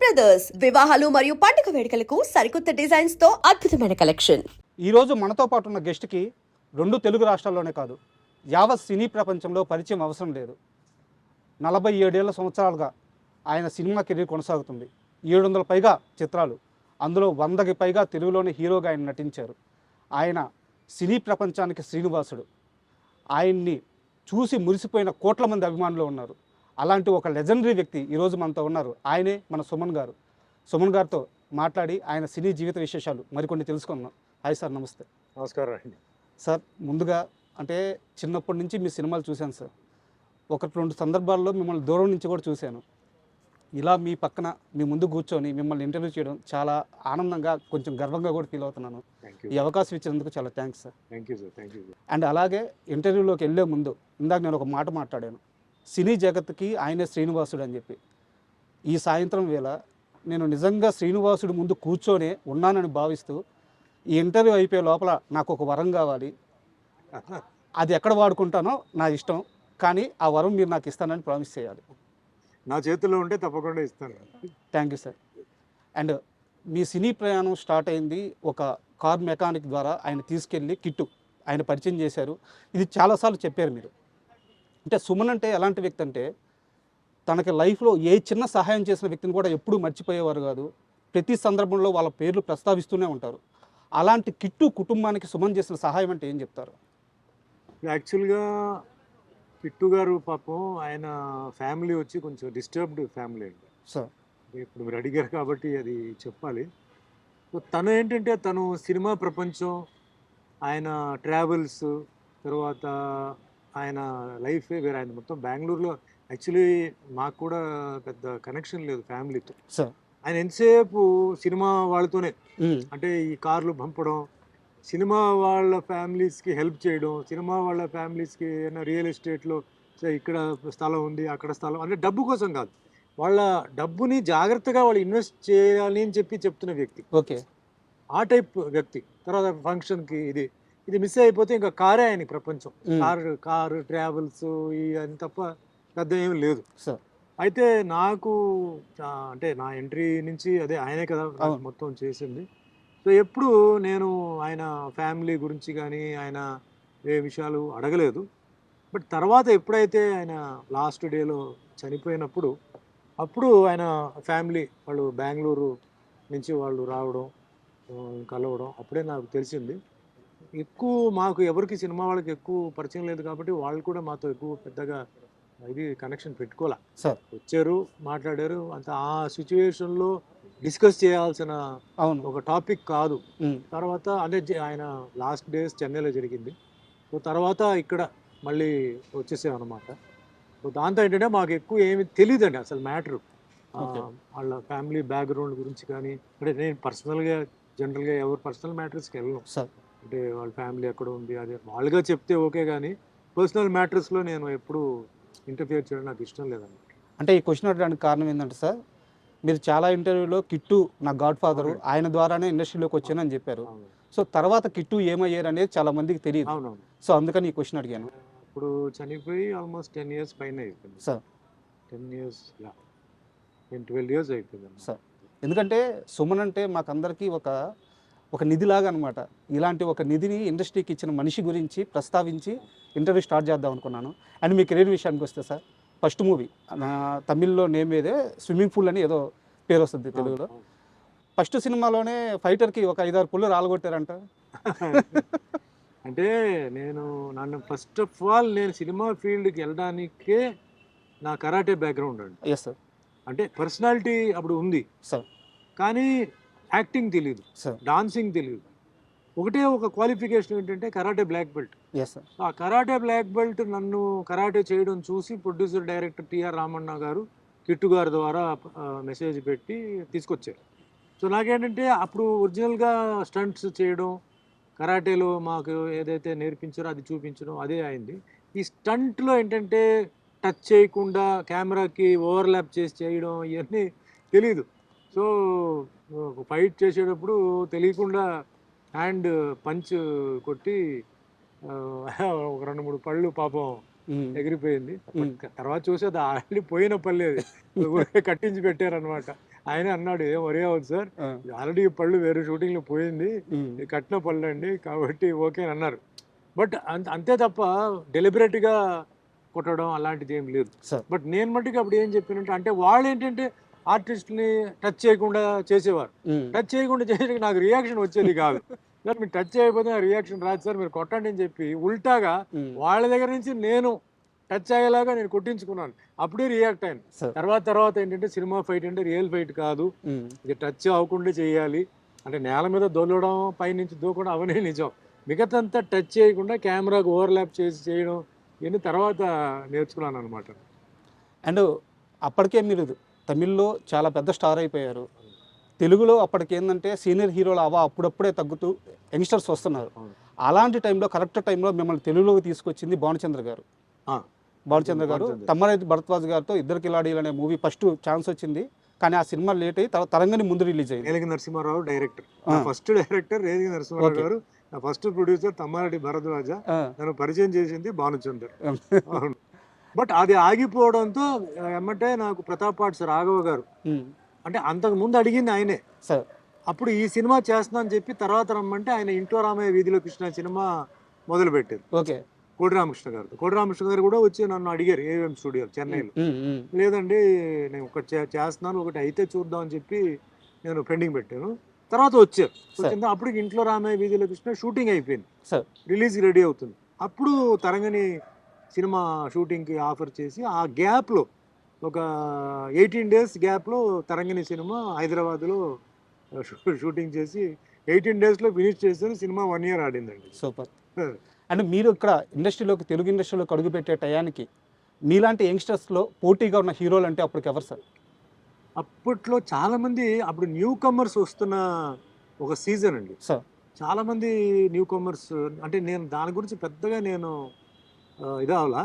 Brothers వివాహాలు మరియు పండుగ వేడుకలకు సరికొత్త డిజైన్స్తో అద్భుతమైన కలెక్షన్ ఈరోజు మనతో పాటు ఉన్న గెస్ట్కి రెండు తెలుగు రాష్ట్రాల్లోనే కాదు యావత్ సినీ ప్రపంచంలో పరిచయం అవసరం లేదు. నలభై ఏడేళ్ళ సంవత్సరాలుగా ఆయన సినిమా కెరీర్ కొనసాగుతుంది. ఏడు వందల పైగా చిత్రాలు అందులో వందకి పైగా తెలుగులోని హీరోగా ఆయన నటించారు. ఆయన సినీ ప్రపంచానికి శ్రీనివాసుడు. ఆయన్ని చూసి మురిసిపోయిన కోట్ల మంది అభిమానులు ఉన్నారు. అలాంటి ఒక లెజెండరీ వ్యక్తి ఈరోజు మనతో ఉన్నారు. ఆయనే మన సుమన్ గారు. సుమన్ గారితో మాట్లాడి ఆయన సినీ జీవిత విశేషాలు మరికొన్ని తెలుసుకున్నాం హాయ్ సార్ నమస్తే. నమస్కారం అండి. సార్ ముందుగా అంటే చిన్నప్పటి నుంచి మీ సినిమాలు చూశాను సార్. ఒకటి రెండు సందర్భాల్లో మిమ్మల్ని దూరం నుంచి కూడా చూశాను. ఇలా మీ పక్కన మీ ముందు కూర్చొని మిమ్మల్ని ఇంటర్వ్యూ చేయడం చాలా ఆనందంగా కొంచెం గర్వంగా కూడా ఫీల్ అవుతున్నాను. ఈ అవకాశం ఇచ్చినందుకు చాలా thanks sir. Thank you sir thank you and అలాగే ఇంటర్వ్యూలోకి వెళ్ళే ముందు ఇందాక నేను ఒక మాట మాట్లాడాను. సినీ జగత్కి ఆయనే శ్రీనివాసుడు అని చెప్పి. ఈ సాయంత్రం వేళ నేను నిజంగా శ్రీనివాసుడు ముందు కూర్చొని ఉన్నానని భావిస్తూ ఈ ఇంటర్వ్యూ అయిపోయే లోపల నాకు ఒక వరం కావాలి. అది ఎక్కడ వాడుకుంటానో నా ఇష్టం కానీ ఆ వరం మీరు నాకు ఇస్తానని ప్రామిస్ చేయాలి. నా చేతుల్లో ఉంటే తప్పకుండా ఇస్తాను. Thank you sir. అండ్ మీ సినీ ప్రయాణం స్టార్ట్ అయింది ఒక కార్ మెకానిక్ ద్వారా ఆయన తీసుకెళ్ళి కిట్టు ఆయన పరిచయం చేశారు. ఇది చాలాసార్లు చెప్పారు మీరు. అంటే సుమన్ అంటే ఎలాంటి వ్యక్తి అంటే తనకి లైఫ్లో ఏ చిన్న సహాయం చేసిన వ్యక్తిని కూడా ఎప్పుడూ మర్చిపోయేవారు కాదు. ప్రతి సందర్భంలో వాళ్ళ పేర్లు ప్రస్తావిస్తూనే ఉంటారు. అలాంటి కిట్టు కుటుంబానికి సుమన్ చేసిన సహాయం అంటే ఏం చెప్తారు? యాక్చువల్గా పిట్టు గారు పాపం ఆయన ఫ్యామిలీ వచ్చి కొంచెం డిస్టర్బ్డ్ ఫ్యామిలీ అండి. సార్. ఇప్పుడు మీరు అడిగారు కాబట్టి అది చెప్పాలి. తను ఏంటంటే తను సినిమా ప్రపంచం ఆయన ట్రావెల్స్ తర్వాత ఆయన లైఫే వేరే. ఆయన మొత్తం బెంగళూరులో యాక్చువల్లీ మాకు కూడా పెద్ద కనెక్షన్ లేదు ఫ్యామిలీతో. ఆయన ఎంతసేపు సినిమా వాళ్ళతోనే. అంటే ఈ కార్లు పంపడం సినిమా వాళ్ళ ఫ్యామిలీస్కి హెల్ప్ చేయడం సినిమా వాళ్ళ ఫ్యామిలీస్కి ఏమైనా రియల్ ఎస్టేట్లో ఇక్కడ స్థలం ఉంది అక్కడ స్థలం అంటే డబ్బు కోసం కాదు. వాళ్ళ డబ్బుని జాగ్రత్తగా వాళ్ళు ఇన్వెస్ట్ చేయాలి అని చెప్పి చెప్తున్న వ్యక్తి. ఓకే. ఆ టైప్ వ్యక్తి. తర్వాత ఫంక్షన్కి ఇది ఇది మిస్ అయిపోతే ఇంకా కారే ఆయన ప్రపంచం. కారు కారు ట్రావెల్స్ ఇవన్నీ తప్ప పెద్ద ఏం లేదు. సార్ అయితే నాకు అంటే నా ఎంట్రీ నుంచి అదే ఆయనే కదా. మొత్తం చేసింది. సో ఎప్పుడు నేను ఆయన ఫ్యామిలీ గురించి కానీ ఆయన ఏ విషయాలు అడగలేదు. బట్ తర్వాత ఎప్పుడైతే ఆయన లాస్ట్ డేలో చనిపోయినప్పుడు అప్పుడు ఆయన ఫ్యామిలీ వాళ్ళు బెంగళూరు నుంచి వాళ్ళు రావడం కలవడం అప్పుడే నాకు తెలిసింది. ఎక్కువ మాకు ఎవరికి సినిమా వాళ్ళకి ఎక్కువ పరిచయం లేదు కాబట్టి వాళ్ళు కూడా మాతో ఎక్కువ పెద్దగా ఇది కనెక్షన్ పెట్టుకోలే. సార్. వచ్చారు మాట్లాడారు అంత ఆ సిచ్యువేషన్లో డిస్కస్ చేయాల్సిన అవును. ఒక టాపిక్ కాదు. తర్వాత అదే జ- ఆయన లాస్ట్ డేస్ చెన్నైలో జరిగింది. సో తర్వాత ఇక్కడ మళ్ళీ వచ్చేసాం అనమాట సో దాంతో ఏంటంటే మాకు ఎక్కువ ఏమి తెలియదండి అసలు మ్యాటర్. వాళ్ళ ఫ్యామిలీ బ్యాక్గ్రౌండ్ గురించి కానీ అంటే నేను పర్సనల్గా జనరల్గా ఎవరు పర్సనల్ మ్యాటర్స్కి వెళ్ళను. సార్. అంటే వాళ్ళ ఫ్యామిలీ ఎక్కడ ఉంది అదే వాళ్ళుగా చెప్తే ఓకే కానీ పర్సనల్ మ్యాటర్స్లో నేను ఎప్పుడు ఇంటర్ఫియర్ చేయడం నాకు ఇష్టం లేదన్నమాట అంటే ఈ క్వశ్చన్ అడగడానికి కారణం ఏంటంటే సార్ మీరు చాలా ఇంటర్వ్యూలో కిట్టు నా గాడ్ ఫాదరు. ఆయన ద్వారానే ఇండస్ట్రీలోకి వచ్చానని చెప్పారు. సో తర్వాత కిట్టు ఏమయ్యారు అనేది చాలా మందికి తెలియదు. అవునవును. సో అందుకని ఈ క్వశ్చన్ అడిగాను. ఇప్పుడు చనిపోయి ఆల్మోస్ట్ టెన్ ఇయర్స్ పైన అయిపోయింది. Sir. Ten years ten twelve years అయిపోయింది. సార్. ఎందుకంటే సుమన్ అంటే మాకందరికీ ఒక ఒక నిధిలాగా అనమాట ఇలాంటి ఒక నిధిని ఇండస్ట్రీకి ఇచ్చిన మనిషి గురించి ప్రస్తావించి ఇంటర్వ్యూ స్టార్ట్ చేద్దాం అనుకున్నాను. అండ్ మీ కెరీర్ విషయానికి వస్తే సార్ ఫస్ట్ మూవీ నా తమిళ్ళో నేమ్ ఏదే స్విమ్మింగ్ పూల్ అని ఏదో పేరు వస్తుంది తెలుగులో. ఫస్ట్ సినిమాలోనే ఫైటర్కి ఒక ఐదారు పుల్లు రాలగొట్టారంట. అంటే నేను నన్ను ఫస్ట్ ఆఫ్ ఆల్ నేను సినిమా ఫీల్డ్కి వెళ్ళడానికే నా కరాటే బ్యాక్గ్రౌండ్ అండి. ఎస్ సార్ అంటే పర్సనాలిటీ అప్పుడు ఉంది. సార్ కానీ యాక్టింగ్ తెలియదు సార్. డాన్సింగ్ తెలియదు ఒకటే ఒక క్వాలిఫికేషన్ ఏంటంటే కరాటే బ్లాక్ బెల్ట్. ఆ కరాటే బ్లాక్ బెల్ట్ నన్ను కరాటే చేయడం చూసి ప్రొడ్యూసర్ డైరెక్టర్ టిఆర్ రామన్న గారు కిట్టు గారి ద్వారా మెసేజ్ పెట్టి తీసుకొచ్చారు. సో నాకేంటంటే అప్పుడు ఒరిజినల్గా స్టంట్స్ చేయడం కరాటేలో మాకు ఏదైతే నేర్పించారో అది చూపించడం అదే అయింది. ఈ స్టంట్లో ఏంటంటే టచ్ చేయకుండా కెమెరాకి ఓవర్లాప్ చేసి చేయడం ఇవన్నీ తెలీదు. సో ఫైట్ చేసేటప్పుడు తెలియకుండా హ్యాండ్ పంచ్ కొట్టి ఒక రెండు మూడు పళ్ళు పాపం ఎగిరిపోయింది. తర్వాత చూసి అది ఆల్రెడీ పోయిన ఊరికే కట్టించి పెట్టారనమాట ఆయన అన్నాడు ఏం వరే అవ్వదు సార్. ఆల్రెడీ పళ్ళు వేరే షూటింగ్లో పోయింది. ఉమ్, ఇది కట్టిన పళ్ళు అండి కాబట్టి ఓకే అని అన్నారు. బట్ అంత తప్ప డెలిబరేట్గా కొట్టడం అలాంటిది ఏం లేదు. బట్ నేను మట్టుకు అప్పుడు ఏం చెప్పినంటే అంటే వాళ్ళు ఏంటంటే ఆర్టిస్ట్ని టచ్ చేయకుండా చేసేవారు. టచ్ చేయకుండా చేసే నాకు రియాక్షన్ వచ్చేది కాదు. సార్ మీరు టచ్ చేయకపోతే రియాక్షన్ రాదు సార్ మీరు కొట్టండి అని చెప్పి ఉల్టాగా వాళ్ళ దగ్గర నుంచి నేను టచ్ అయ్యేలాగా నేను కొట్టించుకున్నాను. అప్పుడే రియాక్ట్ అయ్యాను. తర్వాత తర్వాత ఏంటంటే సినిమా ఫైట్ అంటే రియల్ ఫైట్ కాదు. ఇది టచ్ అవ్వకుండా చేయాలి. అంటే నేల మీద దొల్లడం పైనుంచి దూకడం అవనే నిజం. మిగతంతా టచ్ చేయకుండా కెమెరాకు ఓవర్లాప్ చేసి చేయడం ఇవన్నీ తర్వాత నేర్చుకున్నాను అనమాట అండ్ అప్పటికే మీరు తమిళ్ళో చాలా పెద్ద స్టార్ అయిపోయారు. తెలుగులో అప్పటికి ఏంటంటే సీనియర్ హీరోలు అవా అప్పుడప్పుడే తగ్గుతూ యంగ్స్టర్స్ వస్తున్నారు. అలాంటి టైంలో కరెక్ట్ టైంలో మిమ్మల్ని తెలుగులోకి తీసుకొచ్చింది భానుచంద్ర గారు. భానుచంద్ర గారు. తమ్మరైతు భరద్వాజ్ గారితో ఇద్దరు కిలాడీలు అనే మూవీ ఫస్ట్ ఛాన్స్ వచ్చింది. కానీ ఆ సినిమా లేట్ అయ్యి తరంగని ముందు రిలీజ్ అయింది. Relangi Narasimharao director. First director Relangi Narasimharao. గారు నా ఫస్ట్ ప్రొడ్యూసర్ తమ్మారెడ్డి భరద్వాజ. నన్ను పరిచయం చేసింది భానుచందర్. అవును. బట్ అది ఆగిపోవడంతో ఎమ్మటే నాకు ప్రతాప్ పాట్స్ రాఘవ గారు అంటే అంతకు ముందు అడిగింది ఆయనే. సార్. అప్పుడు ఈ సినిమా చేస్తున్నా అని చెప్పి తర్వాత రమ్మంటే ఆయన ఇంట్లో రామయ్య వీధిలో కృష్ణ సినిమా మొదలు పెట్టారు ఓకే. కోడి రామకృష్ణ గారు కోడి రామకృష్ణ గారు కూడా వచ్చి నన్ను అడిగారు ఏవిఎం స్టూడియో చెన్నైలో. లేదండి నేను ఒకటి చేస్తున్నాను ఒకటి అయితే చూద్దాం అని చెప్పి నేను పెండింగ్ పెట్టాను. తర్వాత వచ్చారు. వచ్చింది అప్పుడు ఇంట్లో రామయ్య వీధిలో కృష్ణ షూటింగ్ అయిపోయింది. సార్. రిలీజ్ రెడీ అవుతుంది. అప్పుడు తరంగని సినిమా షూటింగ్కి ఆఫర్ చేసి ఆ గ్యాప్లో ఒక ఎయిటీన్ డేస్ గ్యాప్లో తరంగని సినిమా హైదరాబాద్లో షూటింగ్ చేసి ఎయిటీన్ డేస్లో ఫినిష్ చేశాను సినిమా వన్ ఇయర్ ఆడిందండి. సూపర్. అండ్ మీరు ఇక్కడ ఇండస్ట్రీలోకి తెలుగు ఇండస్ట్రీలోకి అడుగుపెట్టే టయానికి మీలాంటి యంగ్స్టర్స్లో పోటీగా ఉన్న హీరోలు అంటే అప్పటికి ఎవరు సార్? అప్పట్లో చాలామంది అప్పుడు న్యూ కమర్స్ వస్తున్న ఒక సీజన్ అండి. సార్. చాలామంది న్యూ కమర్స్ అంటే నేను దాని గురించి పెద్దగా నేను ఇదవలా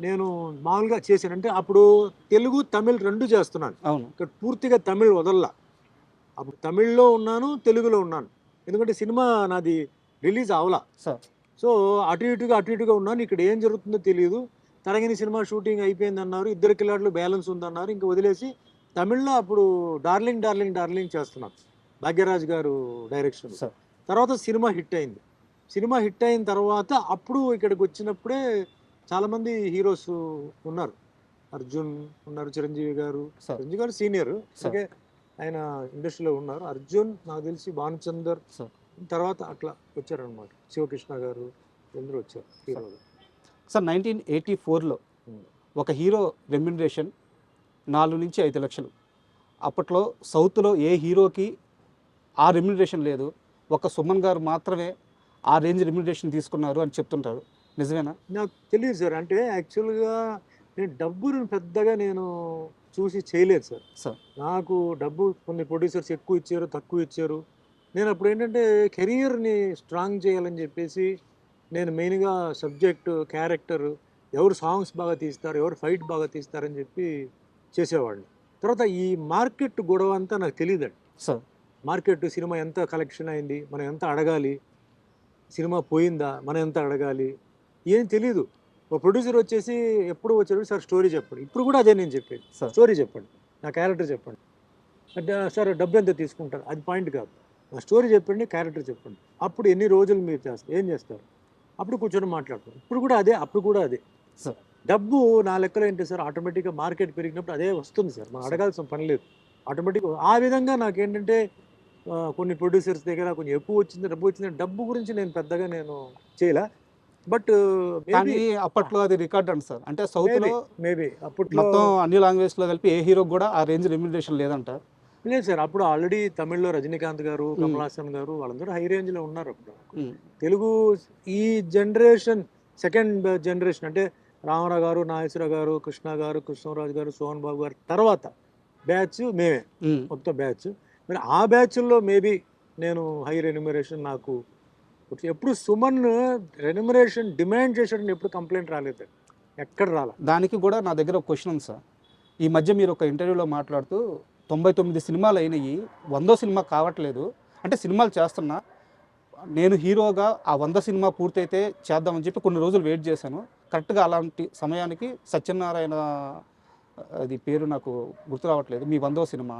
నేను మామూలుగా చేశాను అంటే అప్పుడు తెలుగు తమిళ్ రెండు చేస్తున్నాను. అవును. ఇక్కడ పూర్తిగా తమిళ్ వదల్లా. అప్పుడు తమిళ్ళో ఉన్నాను తెలుగులో ఉన్నాను. ఎందుకంటే సినిమా నాది రిలీజ్ అవలా సార్. సో అటు ఇటుగా అటు ఇటుగా ఉన్నాను. ఇక్కడ ఏం జరుగుతుందో తెలియదు తరగని సినిమా షూటింగ్ అయిపోయింది అన్నారు ఇద్దరు కిలాట్లు బ్యాలెన్స్ ఉందన్నారు. ఇంకా వదిలేసి తమిళ్ళో అప్పుడు డార్లింగ్ డార్లింగ్ డార్లింగ్ చేస్తున్నాం భాగ్యరాజ్ గారు డైరెక్షన్ సార్. తర్వాత సినిమా హిట్ అయింది. సినిమా హిట్ అయిన తర్వాత అప్పుడు ఇక్కడికి వచ్చినప్పుడే చాలామంది హీరోస్ ఉన్నారు. అర్జున్ ఉన్నారు చిరంజీవి గారు. చిరంజీవి గారు సీనియర్. సార్. ఓకే ఆయన ఇండస్ట్రీలో ఉన్నారు. అర్జున్ నాకు తెలిసి భానుచందర్ సార్. తర్వాత అట్లా వచ్చారనమాట శివకృష్ణ గారు అందరూ వచ్చారు హీరోలు. సార్ నైన్టీన్ ఎయిటీ ఫోర్లో. ఒక హీరో రెమ్యునరేషన్ నాలుగు నుంచి ఐదు లక్షలు. అప్పట్లో సౌత్లో ఏ హీరోకి ఆ రెమ్యునరేషన్ లేదు. ఒక సుమన్ గారు మాత్రమే ఆ రేంజ్ రెమ్యునరేషన్ తీసుకున్నారు అని చెప్తుంటారు. నిజమేనా? నాకు తెలియదు సార్. అంటే యాక్చువల్గా నేను డబ్బును పెద్దగా నేను చూసి చేయలేదు సార్. సార్. నాకు డబ్బు కొన్ని ప్రొడ్యూసర్స్ ఎక్కువ ఇచ్చారు తక్కువ ఇచ్చారు. నేను అప్పుడు ఏంటంటే కెరియర్ని స్ట్రాంగ్ చేయాలని చెప్పేసి నేను మెయిన్గా సబ్జెక్ట్ క్యారెక్టర్ ఎవరు సాంగ్స్ బాగా తీస్తారు ఎవరు ఫైట్ బాగా తీస్తారని చెప్పి చేసేవాడిని. తర్వాత ఈ మార్కెట్ గొడవ అంతా నాకు తెలియదండి సార్. మార్కెట్ సినిమా ఎంత కలెక్షన్ అయింది మనం ఎంత అడగాలి సినిమా పోయిందా? మనం ఎంత అడగాలి? ఏం తెలీదు. ఒక ప్రొడ్యూసర్ వచ్చేసి ఎప్పుడు వచ్చాడు? సార్ స్టోరీ చెప్పండి. ఇప్పుడు కూడా అదే నేను చెప్పేది. సార్. స్టోరీ చెప్పండి. నా క్యారెక్టర్ చెప్పండి. అంటే సార్ డబ్బు ఎంత తీసుకుంటారు? అది పాయింట్ కాదు. నా స్టోరీ చెప్పండి క్యారెక్టర్ చెప్పండి. అప్పుడు ఎన్ని రోజులు మీరు చేస్తారు ఏం చేస్తారు? అప్పుడు కూర్చొని మాట్లాడతారు. ఇప్పుడు కూడా అదే అప్పుడు కూడా అదే. సార్. డబ్బు నా లెక్కలో ఏంటి సార్? ఆటోమేటిక్గా మార్కెట్ పెరిగినప్పుడు అదే వస్తుంది సార్. మనం అడగాల్సిన పని లేదు. ఆటోమేటిక్ ఆ విధంగా నాకేంటంటే కొన్ని ప్రొడ్యూసర్స్ దగ్గర కొంచెం ఎక్కువ వచ్చింది డబ్బు వచ్చింది. డబ్బు గురించి నేను పెద్దగా నేను చేయలే. బట్ కానీ అప్పట్లో అది రికార్డ్ అండి సార్. అంటే సౌత్లో మేబీ అప్పట్లో మొత్తం అన్ని లాంగ్వేజ్లో కలిపి ఏ హీరో కూడా ఆ రేంజ్ రెమ్యునరేషన్ లేదంట. లేదు సార్ అప్పుడు ఆల్రెడీ తమిళ్ళో రజనీకాంత్ గారు. కమల్ హాసన్ గారు వాళ్ళందరూ హై రేంజ్లో ఉన్నారు అప్పుడు. తెలుగు ఈ జనరేషన్ సెకండ్ జనరేషన్ అంటే రామారావు గారు నాగేశ్వరరావు గారు కృష్ణ గారు కృష్ణరాజు గారు సోహన్ బాబు గారు తర్వాత బ్యాచ్ మేమే. మొత్తం బ్యాచ్. మరి ఆ బ్యాచ్ల్లో మేబీ నేను హై రెన్యుమరేషన్ నాకు ఎప్పుడు సుమన్ రెన్యుమరేషన్ డిమాండ్ చేసేటప్పుడు ఎప్పుడు కంప్లైంట్ రాలేదు. ఎక్కడ రాలే? దానికి కూడా నా దగ్గర ఒక క్వశ్చన్ ఉంది సార్. ఈ మధ్య మీరు ఒక ఇంటర్వ్యూలో మాట్లాడుతూ తొంభై తొమ్మిది సినిమాలు అయినాయి వందో సినిమా కావట్లేదు. అంటే సినిమాలు చేస్తున్నా నేను హీరోగా ఆ వంద సినిమా పూర్తయితే చేద్దామని చెప్పి కొన్ని రోజులు వెయిట్ చేశాను. కరెక్ట్గా అలాంటి సమయానికి సత్యనారాయణ అది పేరు నాకు గుర్తు రావట్లేదు. మీ వందో సినిమా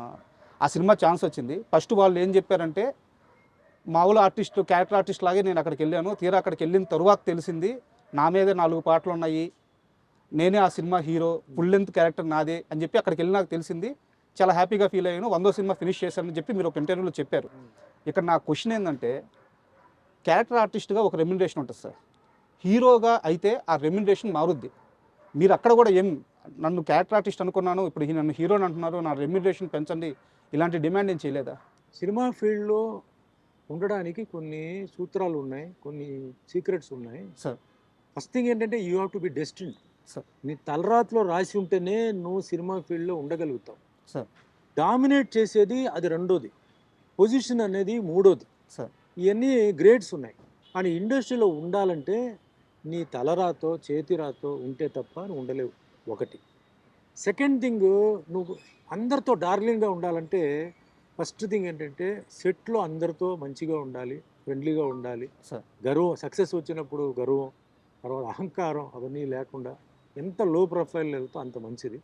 ఆ సినిమా ఛాన్స్ వచ్చింది. ఫస్ట్ వాళ్ళు ఏం చెప్పారంటే మామూలు ఆర్టిస్ట్ క్యారెక్టర్ ఆర్టిస్ట్ లాగే నేను అక్కడికి వెళ్ళాను. తీరా అక్కడికి వెళ్ళిన తరువాత తెలిసింది నా మీదే నాలుగు పాటలు ఉన్నాయి. నేనే ఆ సినిమా హీరో ఫుల్ లెంత్ క్యారెక్టర్ నాదే అని చెప్పి అక్కడికి వెళ్ళి నాకు తెలిసింది. చాలా హ్యాపీగా ఫీల్ అయ్యాను. వందో సినిమా ఫినిష్ చేశానని చెప్పి మీరు ఒక ఇంటర్వ్యూలో చెప్పారు. ఇక్కడ నా క్వశ్చన్ ఏంటంటే క్యారెక్టర్ ఆర్టిస్ట్గా ఒక రెమ్యునరేషన్ ఉంటుంది సార్. హీరోగా అయితే ఆ రెమ్యునరేషన్ మారుద్ది. మీరు అక్కడ కూడా ఏం నన్ను క్యారెక్టర్ ఆర్టిస్ట్ అనుకున్నాను ఇప్పుడు నన్ను హీరోని అంటున్నారు నా రెమ్యునరేషన్ పెంచండి ఇలాంటి డిమాండ్ ఏం చేయలేదా? సినిమా ఫీల్డ్లో ఉండడానికి కొన్ని సూత్రాలు ఉన్నాయి కొన్ని సీక్రెట్స్ ఉన్నాయి. సార్. ఫస్ట్ థింగ్ ఏంటంటే you have to be destine sir. నీ తలరాతిలో రాసి ఉంటేనే నువ్వు సినిమా ఫీల్డ్లో ఉండగలుగుతావు. సార్. డామినేట్ చేసేది అది రెండోది. పొజిషన్ అనేది మూడోది. సార్. ఇవన్నీ గ్రేడ్స్ ఉన్నాయి. కానీ ఇండస్ట్రీలో ఉండాలంటే నీ తలరాతో చేతిరాతో ఉంటే తప్ప నువ్వు ఉండలేవు. ఒకటి. సెకండ్ థింగ్ నువ్వు అందరితో డార్లింగ్గా ఉండాలంటే ఫస్ట్ థింగ్ ఏంటంటే సెట్లో అందరితో మంచిగా ఉండాలి ఫ్రెండ్లీగా ఉండాలి. గర్వం సక్సెస్ వచ్చినప్పుడు గర్వం తర్వాత అహంకారం అవన్నీ లేకుండా ఎంత లో ప్రొఫైల్ వెళ్తే అంత మంచిది.